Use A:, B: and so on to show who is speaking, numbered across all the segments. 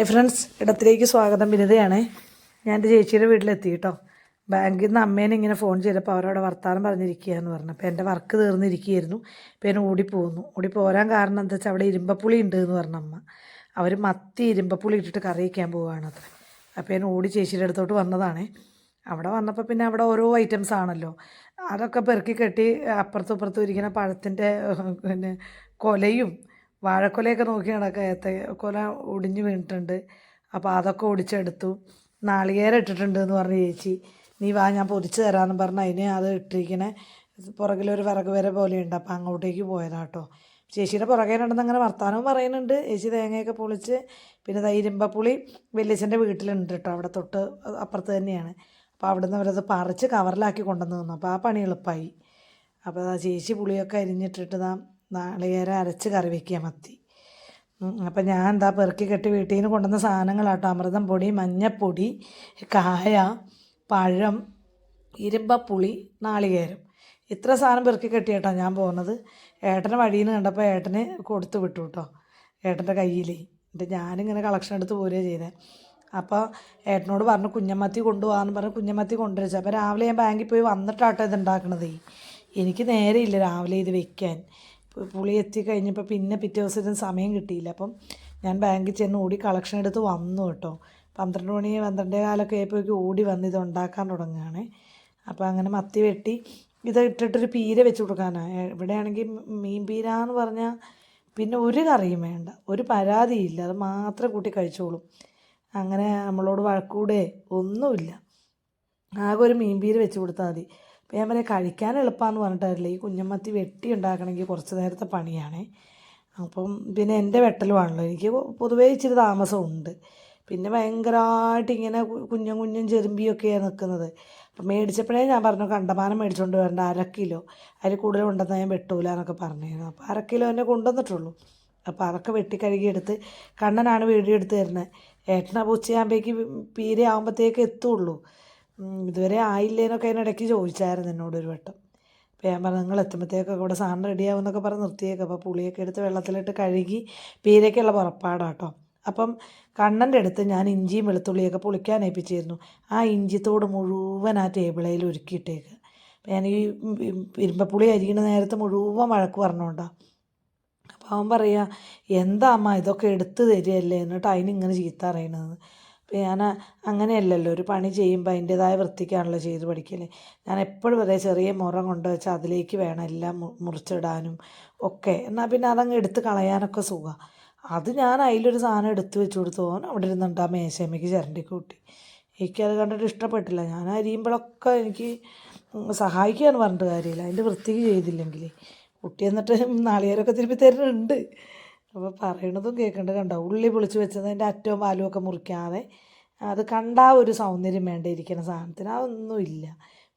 A: Hi friends ഇടത്തിലേക്ക് സ്വാഗതം. വിനിതയാണ് ഞാൻ എന്റെ ചേച്ചിയുടെ വീട്ടിലെത്തി കേട്ടോ ബാങ്കിൽ നിന്ന് അമ്മേനെ ഇങ്ങനെ ഫോൺ ചെയ്തപ്പോൾ അവരവിടെ വർത്താനം പറഞ്ഞിരിക്കുകയെന്ന് പറഞ്ഞു. അപ്പോൾ എന്റെ വർക്ക് തീർന്നിരിക്കുകയായിരുന്നു. അപ്പോൾ ഞാൻ ഓടി പോരാൻ കാരണം എന്താ വെച്ചാൽ അവിടെ ഇരുമ്പപ്പുളി ഉണ്ട് എന്ന് പറഞ്ഞ അമ്മ. അവർ മത്തി ഇരുമ്പപ്പുളി ഇട്ടിട്ട് കറി വയ്ക്കാൻ പോവുകയാണ് അത്ര അപ്പോൾ ഞാൻ ഓടി ചേച്ചിയുടെ അടുത്തോട്ട് വന്നതാണ്. അവിടെ വന്നപ്പോൾ പിന്നെ അവിടെ ഓരോ ഐറ്റംസ് ആണല്ലോ. അതൊക്കെ പെറുക്കി കെട്ടി അപ്പുറത്തും ഇപ്പുറത്തും ഇരിക്കുന്ന പഴത്തിന്റെ പിന്നെ കൊലയും വാഴക്കൊലയൊക്കെ നോക്കി നടക്കുക. ഏത്തക്കൊല കൊല ഒടിഞ്ഞ് വീണിട്ടുണ്ട്. അപ്പോൾ അതൊക്കെ ഒടിച്ചെടുത്തു നാളികേരം ഇട്ടിട്ടുണ്ട് എന്ന് പറഞ്ഞ് ചേച്ചി. നീ വാ ഞാൻ പൊതിച്ച് തരാമെന്ന് പറഞ്ഞ് അതിന് അത് ഇട്ടിരിക്കണേ. പുറകിലൊരു വിറക് വരെ പോലെയുണ്ട്. അപ്പോൾ അങ്ങോട്ടേക്ക് പോയതാട്ടോ ചേച്ചിയുടെ പുറകെ നടന്ന് അങ്ങനെ വർത്തമാനവും പറയുന്നുണ്ട്. ചേച്ചി തേങ്ങയൊക്കെ പൊളിച്ച് പിന്നെ തൈരുമ്പപ്പുളി വലിയച്ഛന്റെ വീട്ടിലുണ്ട് കേട്ടോ അവിടെ തൊട്ട് അപ്പുറത്ത് തന്നെയാണ്. അപ്പോൾ അവിടുന്ന് അവരത് പറിച്ച് കവറിലാക്കി കൊണ്ടുവന്ന് തന്നു അപ്പോൾ ആ പണി എളുപ്പമായി അപ്പോൾ ആ ചേച്ചി പുളിയൊക്കെ അരിഞ്ഞിട്ടിട്ട് നാ നാളികേരം അരച്ച് കറി വയ്ക്കുക മത്തി അപ്പം ഞാൻ എന്താ പെറുക്കി കെട്ടി വീട്ടിൽ നിന്ന് കൊണ്ടുവന്ന സാധനങ്ങളാട്ടോ. അമൃതം പൊടി മഞ്ഞപ്പൊടി കായ പഴം ഇരുമ്പപ്പുളി നാളികേരം. ഇത്ര സാധനം പെറുക്കി കെട്ടിയിട്ടോ ഞാൻ പോകുന്നത്. ഏട്ടനെ വഴിയിൽ നിന്ന് കണ്ടപ്പോൾ ഏട്ടന് കൊടുത്തു വിട്ടു കേട്ടോ ഏട്ടന്റെ കയ്യിൽ എന്നിട്ട് ഞാനിങ്ങനെ കളക്ഷൻ എടുത്ത് പോരുകയാണ് ചെയ്തത് അപ്പോൾ ഏട്ടനോട് പറഞ്ഞു കുഞ്ഞമ്മത്തി കൊണ്ടുപോകാമെന്ന് പറഞ്ഞ് കുഞ്ഞമ്മത്തി കൊണ്ടുവച്ചു അപ്പോൾ രാവിലെ ഞാൻ ബാങ്കിൽ പോയി വന്നിട്ടാട്ടോ ഇത് ഉണ്ടാക്കണത് എനിക്ക് നേരെയില്ല രാവിലെ ഇത് വെക്കാൻ. പുളി എത്തി കഴിഞ്ഞപ്പോൾ പിന്നെ പിറ്റേ ദിവസത്തിന് സമയം കിട്ടിയില്ല. അപ്പം ഞാൻ ബാങ്കിൽ ചെന്ന് ഓടി കളക്ഷൻ എടുത്ത് വന്നു കേട്ടോ. പന്ത്രണ്ട് മണി പന്ത്രണ്ടേ കാലൊക്കെ ആയപ്പോഴേക്കും ഓടി വന്ന് ഇത് ഉണ്ടാക്കാൻ തുടങ്ങുകയാണ്. അപ്പോൾ അങ്ങനെ മത്തി വെട്ടി. ഇത് ഇട്ടിട്ടൊരു പീര വെച്ച് കൊടുക്കാനാണ് ഇവിടെയാണെങ്കിൽ മീൻ പീര എന്ന് പറഞ്ഞാൽ പിന്നെ ഒരു കറിയും വേണ്ട. ഒരു പരാതിയില്ല അത് മാത്രം കൂട്ടി കഴിച്ചോളും. അങ്ങനെ നമ്മളോട് വഴക്കൂടെ ഒന്നുമില്ല. ആകെ ഒരു മീൻ പീര വെച്ച് കൊടുത്താൽ മതി. അപ്പോൾ ഞാൻ പറയാം കഴിക്കാൻ എളുപ്പമാണെന്ന് പറഞ്ഞിട്ടല്ല ഈ കുഞ്ഞമ്മത്തി വെട്ടി ഉണ്ടാക്കണമെങ്കിൽ കുറച്ച് നേരത്തെ പണിയാണ്. അപ്പം പിന്നെ എന്റെ വെട്ടലുമാണല്ലോ. എനിക്ക് പൊതുവേ ഇച്ചിരി താമസമുണ്ട്. പിന്നെ ഭയങ്കരമായിട്ട് ഇങ്ങനെ കുഞ്ഞും കുഞ്ഞും ചെറുമ്പിയൊക്കെയാണ് നിൽക്കുന്നത്. അപ്പം മേടിച്ചപ്പോഴേ ഞാൻ പറഞ്ഞു കണ്ടമാനം മേടിച്ചുകൊണ്ട് വരണ്ട അര കിലോ. അതിൽ കൂടുതൽ ഉണ്ടെന്ന് ഞാൻ വെട്ടൂല എന്നൊക്കെ പറഞ്ഞിരുന്നു. അപ്പോൾ അര കിലോ എന്നെ കൊണ്ടുവന്നിട്ടുള്ളൂ. അപ്പോൾ അതൊക്കെ വെട്ടി കഴുകി എടുത്ത് കണ്ണനാണ് വീഡിയോ തരുന്നത്. ഏട്ടനാ പൂച്ചയാകുമ്പോഴേക്ക് പീരെ ആകുമ്പോഴത്തേക്ക് എത്തുള്ളൂ. ഇതുവരെ ആയില്ലേന്നൊക്കെ അതിനിടയ്ക്ക് ചോദിച്ചായിരുന്നു എന്നോട് ഒരു വട്ടം. അപ്പോൾ ഞാൻ പറഞ്ഞു നിങ്ങൾ എത്തുമ്പോഴത്തേക്കൊക്കെ ഇവിടെ സാധനം റെഡിയാവുമെന്നൊക്കെ പറഞ്ഞ് നിർത്തിയേക്കും. അപ്പോൾ പുളിയൊക്കെ എടുത്ത് വെള്ളത്തിലിട്ട് കഴുകി പീരയ്ക്കുള്ള പുറപ്പാടാട്ടോ അപ്പം കണ്ണന്റെ അടുത്ത് ഞാൻ ഇഞ്ചിയും വെളുത്തുള്ളിയൊക്കെ പൊളിക്കാൻ ഏൽപ്പിച്ചിരുന്നു. ആ ഇഞ്ചിത്തോട് മുഴുവൻ ആ ടേബിളയിൽ ഒരുക്കിയിട്ടേക്ക് അപ്പം ഞാൻ ഈ ഇരുമ്പപ്പുളി അരിയണ നേരത്ത് മുഴുവൻ വഴക്ക് പറഞ്ഞോണ്ടാണ് അപ്പോൾ അവൻ പറയുക എന്താ അമ്മ ഇതൊക്കെ എടുത്ത് തരികയല്ലേ? എന്നിട്ട് അതിനിങ്ങനെ ചീത്ത അറിയണത് അപ്പോൾ ഞാൻ അങ്ങനെയല്ലല്ലോ ഒരു പണി ചെയ്യുമ്പോൾ അതിന്റെതായ വൃത്തിക്കാണല്ലോ ചെയ്ത് പഠിക്കൽ. ഞാൻ എപ്പോഴും അതേ ചെറിയ മുറം കൊണ്ട് വെച്ചാൽ അതിലേക്ക് വേണം എല്ലാം മുറിച്ചിടാനും ഒക്കെ. എന്നാൽ പിന്നെ അതങ്ങ് എടുത്ത് കളയാനൊക്കെ സുഖം. അത് ഞാൻ അതിലൊരു സാധനം എടുത്ത് വെച്ച് കൊടുത്തു. ഓൻ അവിടെ ഇരുന്നുണ്ട് ആ മേശമ്മയ്ക്ക് ചിരണ്ടി കൂട്ടി. എനിക്കത് കണ്ടിട്ട് ഇഷ്ടപ്പെട്ടില്ല. ഞാൻ അരിയുമ്പോഴൊക്കെ എനിക്ക് സഹായിക്കുകയെന്ന് പറഞ്ഞിട്ട് കാര്യമില്ല. അതിന്റെ വൃത്തിക്ക് ചെയ്തില്ലെങ്കിൽ കുട്ടി എന്നിട്ട് നാളികേരമൊക്കെ തിരുപ്പി തരുന്നുണ്ട്. അപ്പോൾ പറയണതും കേൾക്കേണ്ടത് കണ്ടോ? ഉള്ളി പൊളിച്ച് വെച്ചത് അതിന്റെ അറ്റവും പാലും ഒക്കെ മുറിക്കാതെ അത് കണ്ടാ ഒരു സൗന്ദര്യം വേണ്ട സാധനത്തിന്. അതൊന്നുമില്ല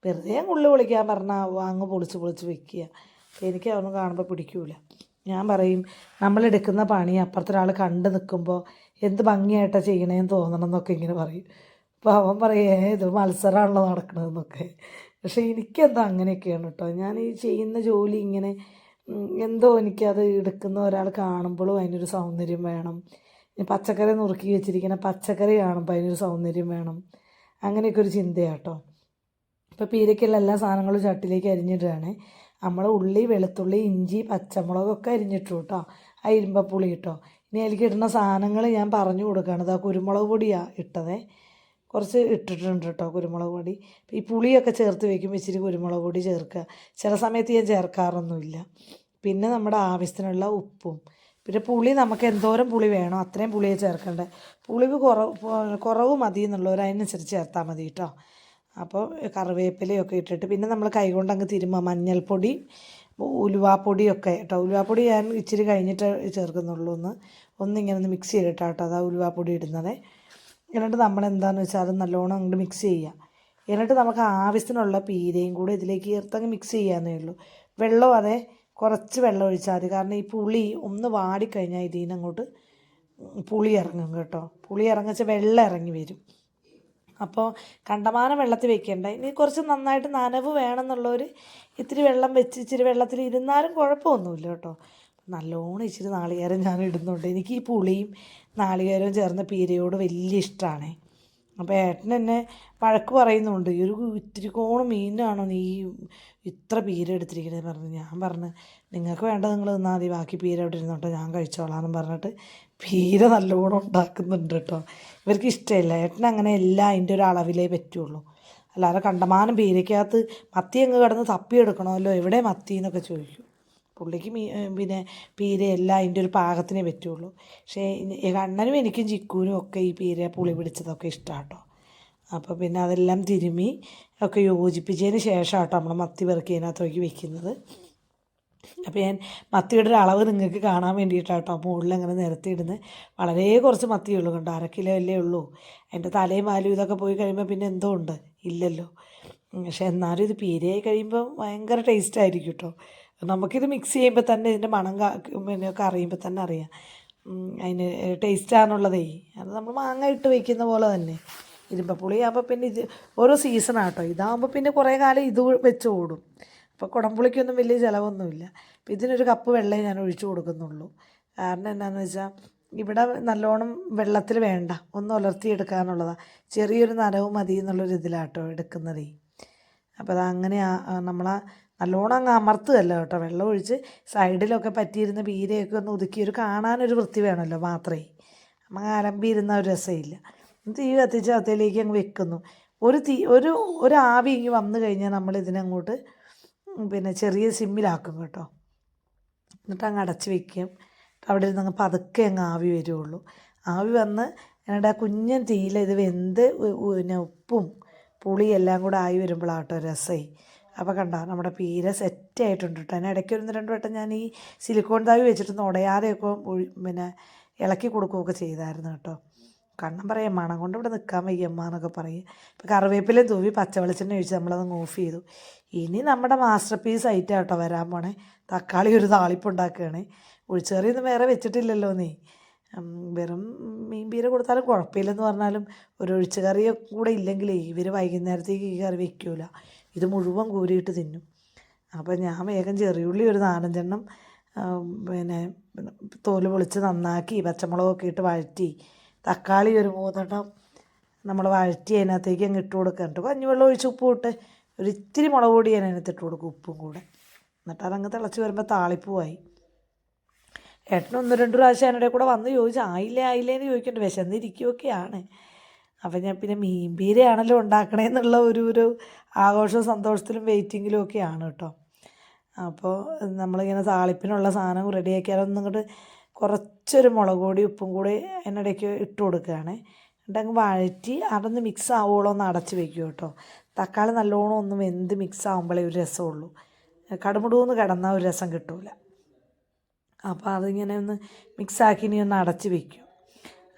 A: വെറുതെ ഉള്ളി പൊളിക്കാൻ പറഞ്ഞാൽ വാങ്ങ് പൊളിച്ച് പൊളിച്ച് വെക്കുക. എനിക്ക് അതൊന്നും കാണുമ്പോൾ പിടിക്കൂല. ഞാൻ പറയും നമ്മളെടുക്കുന്ന പണി അപ്പുറത്തെ ഒരാൾ കണ്ട് നിൽക്കുമ്പോൾ എന്ത് ഭംഗിയായിട്ടാണ് ചെയ്യണേന്ന് തോന്നണം എന്നൊക്കെ ഇങ്ങനെ പറയും. അപ്പോൾ അവൻ പറയേ ഇത് മത്സരമാണല്ലോ നടക്കണതെന്നൊക്കെ. പക്ഷേ എനിക്കെന്താ അങ്ങനെയൊക്കെയാണ് കേട്ടോ. ഞാൻ ഈ ചെയ്യുന്ന ജോലി ഇങ്ങനെ എന്തോ എനിക്കത് എടുക്കുന്ന ഒരാൾ കാണുമ്പോഴും അതിനൊരു സൗന്ദര്യം വേണം. പച്ചക്കറി നുറുക്കി വെച്ചിരിക്കുന്ന പച്ചക്കറി കാണുമ്പോൾ അതിനൊരു സൗന്ദര്യം വേണം. അങ്ങനെയൊക്കെ ഒരു ചിന്തയാട്ടോ. ഇപ്പോൾ പീരയ്ക്കുള്ള എല്ലാ സാധനങ്ങളും ചട്ടിലേക്ക് അരിഞ്ഞിടുകയാണ്. നമ്മൾ ഉള്ളി വെളുത്തുള്ളി ഇഞ്ചി പച്ചമുളകൊക്കെ അരിഞ്ഞിട്ടു കേട്ടോ ആ ഇരുമ്പപ്പുളി കേട്ടോ ഇനി അതിലേക്ക് ഇടുന്ന സാധനങ്ങൾ ഞാൻ പറഞ്ഞു കൊടുക്കുകയാണ്. ഇതാ കുരുമുളക് പൊടിയാണ് ഇട്ടതേ. കുറച്ച് ഇട്ടിട്ടുണ്ട് കേട്ടോ കുരുമുളക് പൊടി. ഈ പുളിയൊക്കെ ചേർത്ത് വയ്ക്കുമ്പോൾ ഇച്ചിരി കുരുമുളക് പൊടി ചേർക്കുക. ചില സമയത്ത് ഞാൻ ചേർക്കാറൊന്നുമില്ല. പിന്നെ നമ്മുടെ ആവശ്യത്തിനുള്ള ഉപ്പും. പിന്നെ പുളി നമുക്ക് എന്തോരം പുളി വേണോ അത്രയും പുളിയെ ചേർക്കേണ്ടത്. പുളിവ് കുറവ് കുറവ് മതി എന്നുള്ളവർ അതിനനുസരിച്ച് ചേർത്താൽ മതി കേട്ടോ അപ്പോൾ കറിവേപ്പിലയൊക്കെ ഇട്ടിട്ട് പിന്നെ നമ്മൾ കൈകൊണ്ട് അങ്ങ് തിരുമ്മ മഞ്ഞൾപ്പൊടി ഉലുവാപ്പൊടിയൊക്കെ കേട്ടോ ഉലുവാപ്പൊടി ഞാൻ ഇച്ചിരി കഴിഞ്ഞിട്ട് ചേർക്കുന്നുള്ളൂ ഒന്ന് ഒന്നിങ്ങനെ ഒന്ന് മിക്സ് ചെയ്തിട്ടാട്ടോ അതാ ഉലുവാപ്പൊടി ഇടുന്നത്. എന്നിട്ട് നമ്മൾ എന്താണെന്ന് വെച്ചാൽ അത് നല്ലോണം അങ്ങോട്ട് മിക്സ് ചെയ്യുക. എന്നിട്ട് നമുക്ക് ആവശ്യത്തിനുള്ള പീരയും കൂടെ ഇതിലേക്ക് ചേർത്തങ്ങ് മിക്സ് ചെയ്യാന്നേ ഉള്ളൂ. വെള്ളം അതെ കുറച്ച് വെള്ളം ഒഴിച്ചാൽ മതി. കാരണം ഈ പുളി ഒന്ന് വാടിക്കഴിഞ്ഞാൽ ഇതിൽ നിന്ന് അങ്ങോട്ട് പുളി ഇറങ്ങും കേട്ടോ. പുളി ഇറങ്ങിച്ച വെള്ളം ഇറങ്ങി വരും. അപ്പോൾ കണ്ടമാനം വെള്ളത്തിൽ വെക്കേണ്ട. ഇനി കുറച്ച് നന്നായിട്ട് നനവ് വേണമെന്നുള്ളവർ ഇത്തിരി വെള്ളം വെച്ച് ഇച്ചിരി വെള്ളത്തിൽ ഇരുന്നാലും കുഴപ്പമൊന്നുമില്ല കേട്ടോ. നല്ലോണം ഇച്ചിരി നാളികേരം ഞാൻ ഇടുന്നുണ്ട് എനിക്ക് ഈ പുളിയും നാളികേരവും ചേർന്ന പീരയോട് വലിയ ഇഷ്ടമാണ് അപ്പോൾ ഏട്ടൻ എന്നെ വഴക്ക് പറയുന്നുണ്ട്. ഈ ഒരു ഇത്തിരി കോണ് മീനാണോ നീ ഇത്ര പീര എടുത്തിരിക്കുന്നത് പറഞ്ഞു. ഞാൻ പറഞ്ഞു നിങ്ങൾക്ക് വേണ്ട നിങ്ങൾ തിന്നാൽ മതി. ബാക്കി പീര ഇവിടെ ഇരുന്നോട്ടോ. ഞാൻ കഴിച്ചോളാം എന്ന് പറഞ്ഞിട്ട് പീര നല്ലോണം ഉണ്ടാക്കുന്നുണ്ട് കേട്ടോ. ഇവർക്ക് ഇഷ്ടമില്ല. ഏട്ടൻ അങ്ങനെ എല്ലാം അതിന്റെ ഒരു അളവിലേ പറ്റുള്ളൂ. അല്ലാതെ കണ്ടമാനം പീരയ്ക്കകത്ത് മത്തി അങ്ങ് കിടന്ന് തപ്പിയെടുക്കണമല്ലോ. എവിടെ മത്തി എന്നൊക്കെ ചോദിക്കും. പുള്ളിക്ക് മീ പിന്നെ എല്ലാം അതിന്റെ ഒരു പാകത്തിനേ പറ്റുള്ളൂ. പക്ഷേ കണ്ണനും എനിക്കും ചിക്കൂനും ഒക്കെ ഈ പീര പുളി പിടിച്ചതൊക്കെ ഇഷ്ടമാണ് കേട്ടോ അപ്പോൾ പിന്നെ അതെല്ലാം തിരുമ്മി ഒക്കെ യോജിപ്പിച്ചതിന് ശേഷം കേട്ടോ നമ്മൾ മത്തി പെറുക്കി അതിനകത്തേക്ക് വെക്കുന്നത്. അപ്പോൾ ഞാൻ മത്തിയുടെ ഒരു അളവ് നിങ്ങൾക്ക് കാണാൻ വേണ്ടിയിട്ടാണ് കേട്ടോ മുകളിൽ അങ്ങനെ നിരത്തിയിടുന്നത്. വളരെ കുറച്ച് മത്തിയുള്ളൂ കണ്ടോ അര കിലോ അല്ലേ ഉള്ളൂ. അതിന്റെ തലയും വാലും ഇതൊക്കെ പോയി കഴിയുമ്പോൾ പിന്നെ എന്തോ ഉണ്ട് ഇല്ലല്ലോ. പക്ഷേ എന്നാലും ഇത് പീരയായി കഴിയുമ്പോൾ ഭയങ്കര ടേസ്റ്റ് ആയിരിക്കും കേട്ടോ. നമുക്കിത് മിക്സ് ചെയ്യുമ്പോൾ തന്നെ ഇതിന്റെ മണം പിന്നെ അറിയുമ്പോൾ തന്നെ അറിയാം. അതിന് ടേസ്റ്റാണുള്ളതേ അത് നമ്മൾ മാങ്ങ ഇട്ട് വയ്ക്കുന്ന പോലെ തന്നെ. ഇരുമ്പപ്പുളി ആകുമ്പോൾ പിന്നെ ഇത് ഓരോ സീസണാട്ടോ ഇതാകുമ്പോൾ പിന്നെ കുറേ കാലം ഇത് വെച്ച് ഓടും അപ്പോൾ കുടംപുളിക്കൊന്നും വലിയ ചിലവൊന്നുമില്ല. അപ്പോൾ ഇതിനൊരു കപ്പ് വെള്ളം ഞാൻ ഒഴിച്ചു കൊടുക്കുന്നുള്ളൂ. കാരണം എന്താണെന്ന് വെച്ചാൽ ഇവിടെ നല്ലോണം വെള്ളത്തിൽ വേണ്ട. ഒന്ന് ഉലർത്തി എടുക്കാനുള്ളതാണ് ചെറിയൊരു നരവും മതി എന്നുള്ളൊരു ഇതിലാട്ടോ എടുക്കുന്നതേ അപ്പോൾ അത് അങ്ങനെ നമ്മൾ നല്ലോണം അങ്ങ് അമർത്തുകയല്ല കേട്ടോ. വെള്ളം ഒഴിച്ച് സൈഡിലൊക്കെ പറ്റിയിരുന്ന പീരയൊക്കെ ഒന്ന് ഒതുക്കി ഒരു കാണാനൊരു വൃത്തി വേണമല്ലോ മാത്രമേ. അങ്ങ് അലമ്പിയിരുന്ന ഒരു രസമില്ല. തീ കത്തിച്ച് അകത്തേലേക്ക് അങ്ങ് വെക്കുന്നു. ഒരു തീ ഒരു ഒരു ആവി ഇങ്ങ് വന്നു കഴിഞ്ഞാൽ നമ്മൾ ഇതിനങ്ങോട്ട് പിന്നെ ചെറിയ സിമ്മിലാക്കും കേട്ടോ. എന്നിട്ട് അങ്ങ് അടച്ച് വെക്കും. അവിടെ ഇരുന്ന് അങ്ങ് പതുക്കെ അങ്ങ് ആവി വരുള്ളൂ ആവി വന്ന് ഞങ്ങളുടെ കുഞ്ഞൻ തീയിൽ ഇത് വെന്ത് പിന്നെ ഉപ്പും പുളിയെല്ലാം കൂടെ ആയി വരുമ്പോഴാട്ടോ രസമായി അപ്പോൾ കണ്ട നമ്മുടെ പീര സെറ്റായിട്ടുണ്ട് കേട്ടോ അതിന് ഇടയ്ക്ക് ഒന്ന് രണ്ട് വട്ടം ഞാൻ ഈ സിലിക്കോൺ താവി വെച്ചിട്ട് ഉടയാതെയൊക്കെ പിന്നെ ഇളക്കി കൊടുക്കുകയൊക്കെ ചെയ്തായിരുന്നു കേട്ടോ കണ്ണം പറയാം മണം കൊണ്ട് ഇവിടെ നിൽക്കാൻ വയ്യമ്മ എന്നൊക്കെ പറയും. ഇപ്പോൾ കറിവേപ്പിലയും തൂവി പച്ചവെളിച്ചെണ്ണ ഒഴിച്ച് നമ്മളതങ്ങ് ഓഫ് ചെയ്തു. ഇനി നമ്മുടെ മാസ്റ്റർ പീസ് ഐറ്റം കേട്ടോ വരാൻ പോണേ. തക്കാളി ഒരു താളിപ്പ് ഉണ്ടാക്കുകയാണ്. ഒഴിച്ചേറിയൊന്നും വേറെ വെച്ചിട്ടില്ലല്ലോ നീ. വെറും മീൻ പീര കൊടുത്താലും കുഴപ്പമില്ലെന്ന് പറഞ്ഞാലും ഒരു ഒഴിച്ചുകറിയും കറി കൂടെ ഇല്ലെങ്കിൽ ഇവർ വൈകുന്നേരത്തേക്ക് ഈ കറി വെക്കൂല. ഇത് മുഴുവൻ കോരിയിട്ട് തിന്നും. അപ്പോൾ ഞാൻ വേഗം ചെറിയുള്ളി ഒരു നാലഞ്ചെണ്ണം പിന്നെ തോൽ പൊളിച്ച് നന്നാക്കി പച്ചമുളകൊക്കെ ഇട്ട് വഴറ്റി തക്കാളി ഒരു മൂന്നെണ്ണം നമ്മൾ വഴറ്റി അതിനകത്തേക്ക് അങ്ങ് ഇട്ട് കൊടുക്കുക. എന്നിട്ട് കഞ്ഞിവെള്ളം ഒഴിച്ച് ഉപ്പ് ഇട്ട് ഒരു ഇത്തിരി മുളക് പൊടി ഞാൻ അതിനകത്ത് ഇട്ട് കൊടുക്കും ഉപ്പും കൂടെ. എന്നിട്ട് അതങ്ങ് തിളച്ച് വരുമ്പോൾ താളിപ്പുമായി ഏട്ടൻ ഒന്ന് രണ്ട് പ്രാവശ്യം അതിനിടെ കൂടെ വന്ന് ചോദിച്ചു ആയില്ലേ ആയില്ലേ? എന്ന് ചോദിക്കണ്ട വിശന്നിരിക്കുകയൊക്കെയാണ് അപ്പം ഞാൻ പിന്നെ മീൻ പീരയാണല്ലോ ഉണ്ടാക്കണേന്നുള്ള ഒരു ഒരു ആഘോഷവും സന്തോഷത്തിലും വെയിറ്റിങ്ങിലും ഒക്കെയാണ് കേട്ടോ. അപ്പോൾ നമ്മളിങ്ങനെ താളിപ്പിനുള്ള സാധനം റെഡിയാക്കിയാൽ ഒന്നും ഇങ്ങോട്ട് കുറച്ചൊരു മുളക് പൊടി ഉപ്പും കൂടി അതിനിടയ്ക്ക് ഇട്ട് കൊടുക്കുകയാണ്. എന്നിട്ട് അങ്ങ് വഴറ്റി അതൊന്ന് മിക്സ് ആവുകയുള്ളൂ ഒന്ന് അടച്ച് വെക്കും കേട്ടോ. തക്കാളി നല്ലോണം ഒന്നും എന്ത് മിക്സ് ആകുമ്പോഴേ ഒരു രസമുള്ളൂ. കടുമുടൂന്ന് കിടന്നാൽ ഒരു രസം കിട്ടില്ല അപ്പോൾ അതിങ്ങനെ ഒന്ന് മിക്സ് ആക്കി ഇനി ഒന്ന് അടച്ച് വെക്കും.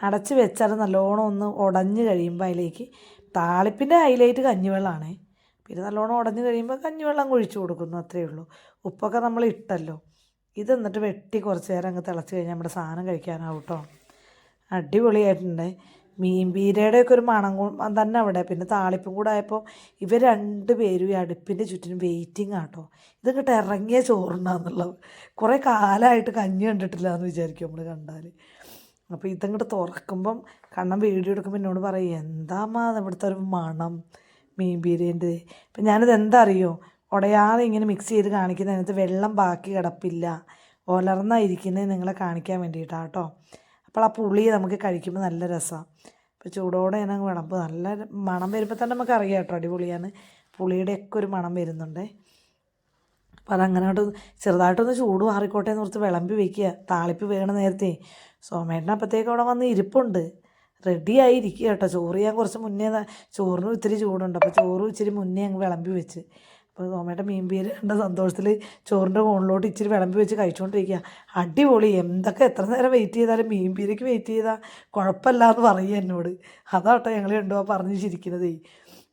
A: അടച്ച് വെച്ചാൽ നല്ലോണം ഒന്ന് ഉടഞ്ഞ് കഴിയുമ്പോൾ അതിലേക്ക് താളിപ്പിന്റെ ഹൈലൈറ്റ് കഞ്ഞിവെള്ളമാണ്. പിന്നെ നല്ലോണം ഉടഞ്ഞ് കഴിയുമ്പോൾ കഞ്ഞിവെള്ളം കുഴിച്ച് കൊടുക്കുന്നു അത്രയേ ഉള്ളൂ. ഉപ്പൊക്കെ നമ്മൾ ഇട്ടല്ലോ. ഇത് എന്നിട്ട് വെട്ടി കുറച്ച് നേരം അങ്ങ് തിളച്ച് കഴിഞ്ഞാൽ നമ്മുടെ സാധനം കഴിക്കാനാവും കേട്ടോ. അടിപൊളിയായിട്ടുണ്ട്. മീൻ പീരയുടെയൊക്കെ ഒരു മണം തന്നെ അവിടെ. പിന്നെ താളിപ്പും കൂടെ ആയപ്പോൾ ഇവർ രണ്ട് പേരും ഈ അടുപ്പിന്റെ ചുറ്റിനും വെയിറ്റിംഗ് ആട്ടോ ഇതിങ്ങോട്ട് ഇറങ്ങിയ ചോറുണ്ടാന്നുള്ളത് കുറേ കാലമായിട്ട് കഞ്ഞി കണ്ടിട്ടില്ല എന്ന് വിചാരിക്കും നമ്മൾ കണ്ടാൽ. അപ്പോൾ ഇതങ്ങോട്ട് തുറക്കുമ്പം കണ്ണം വീഡിയോ എടുക്കുമ്പോൾ എന്നോട് പറയും എന്താമ്മാ ഇവിടുത്തെ ഒരു മണം മീൻ ബിരിയാണിന്റെ? അപ്പം ഞാനിത് എന്താ അറിയോ ഉടയാതെ ഇങ്ങനെ മിക്സ് ചെയ്ത് കാണിക്കുന്നതിനകത്ത് വെള്ളം ബാക്കി കിടപ്പില്ല. ഒലർന്നായിരിക്കുന്നത് നിങ്ങളെ കാണിക്കാൻ വേണ്ടിയിട്ടാണ് കേട്ടോ അപ്പോൾ ആ പുളി നമുക്ക് കഴിക്കുമ്പോൾ നല്ല രസമാണ് അപ്പോൾ ചൂടോടെ ഞാൻ വിളമ്പ്. നല്ല മണം വരുമ്പോൾ തന്നെ നമുക്ക് അറിയാം കേട്ടോ അടിപൊളിയാണ് പുളിയുടെയൊക്കെ ഒരു മണം വരുന്നുണ്ടേ. അപ്പോൾ അതങ്ങനെ ചെറുതായിട്ടൊന്ന് ചൂട് മാറിക്കോട്ടെ എന്ന് ഓർത്ത് വിളമ്പി വയ്ക്കുക. താളിപ്പ് വേണ നേരത്തെ. സോമേട്ടൻ അപ്പോഴത്തേക്ക് അവിടെ വന്ന് ഇരിപ്പുണ്ട്. റെഡി ആയിരിക്കുക കേട്ടോ. ചോറ് ഞാൻ കുറച്ച് മുന്നേ ചോറിന് ഇത്തിരി ചൂടുണ്ട്. അപ്പോൾ ചോറ് ഇച്ചിരി മുന്നേ അങ്ങ് വിളമ്പി വെച്ച്. അപ്പോൾ സോമേട്ടൻ മീൻ പീര് കണ്ട സന്തോഷത്തിൽ ചോറിന്റെ മുകളിലോട്ട് ഇച്ചിരി വിളമ്പി വെച്ച് കഴിച്ചുകൊണ്ടിരിക്കുക അടിപൊളി. എന്തൊക്കെ എത്ര നേരം വെയിറ്റ് ചെയ്താലും മീൻ പീരയ്ക്ക് വെയിറ്റ് ചെയ്താൽ കുഴപ്പമില്ല എന്ന് പറയുക എന്നോട്. അതാട്ടോ ഞങ്ങൾ ഉണ്ടോ പറഞ്ഞ് ചിരിക്കുന്നതേ.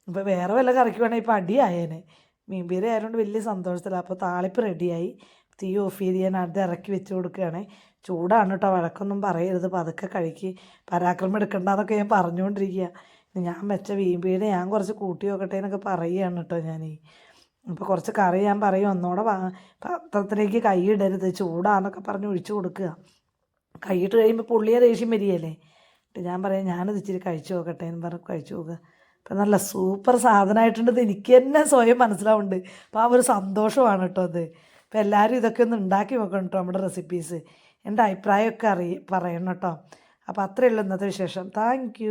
A: അപ്പോൾ വേറെ വല്ല കറിക്ക് വേണമെങ്കിൽ ഇപ്പോൾ അടിയായേനെ. മീൻ പീര ആയതുകൊണ്ട് വലിയ സന്തോഷത്തിലാണ് അപ്പോൾ താളിപ്പ് റെഡിയായി തീ ഓഫ് ചെയ്ത് ഞാൻ അത് ഇറക്കി വെച്ച് കൊടുക്കുകയാണ്. ചൂടാണ് കേട്ടോ വഴക്കൊന്നും പറയരുത്. അപ്പോൾ അതൊക്കെ കഴിക്കി പരാക്രമം എടുക്കണ്ടെന്നൊക്കെ ഞാൻ പറഞ്ഞുകൊണ്ടിരിക്കുക ഞാൻ വെച്ച വീമ്പീടെ ഞാൻ കുറച്ച് കൂട്ടി നോക്കട്ടെ എന്നൊക്കെ പറയുകയാണ് കേട്ടോ ഞാൻ അപ്പോൾ കുറച്ച് കറി ഞാൻ പറയും ഒന്നുകൂടെ പത്രത്തിലേക്ക് കൈ ഇടരുത് ചൂടാന്നൊക്കെ പറഞ്ഞ് ഒഴിച്ചു കൊടുക്കുക. കൈയിട്ട് കഴിയുമ്പോൾ പുള്ളിയെ ദേഷ്യം വരികയല്ലേ? ഞാൻ പറയാം ഞാനത് ഇച്ചിരി കഴിച്ചു നോക്കട്ടെ എന്ന് പറഞ്ഞ് കഴിച്ചു നോക്കുക. അപ്പം നല്ല സൂപ്പർ സാധനമായിട്ടുണ്ട് എനിക്ക് തന്നെ സ്വയം മനസ്സിലാവുന്നുണ്ട്. അപ്പോൾ ആ ഒരു സന്തോഷമാണ് കേട്ടോ അത് അപ്പോൾ എല്ലാവരും ഇതൊക്കെ ഒന്ന് ഉണ്ടാക്കി നോക്കണം കേട്ടോ നമ്മുടെ റെസിപ്പീസ് എന്റെ അഭിപ്രായമൊക്കെ അറിയി പറയണം കേട്ടോ. അപ്പോൾ അത്രയേ ഉള്ളൂ ഇന്നത്തെ വിശേഷം. താങ്ക്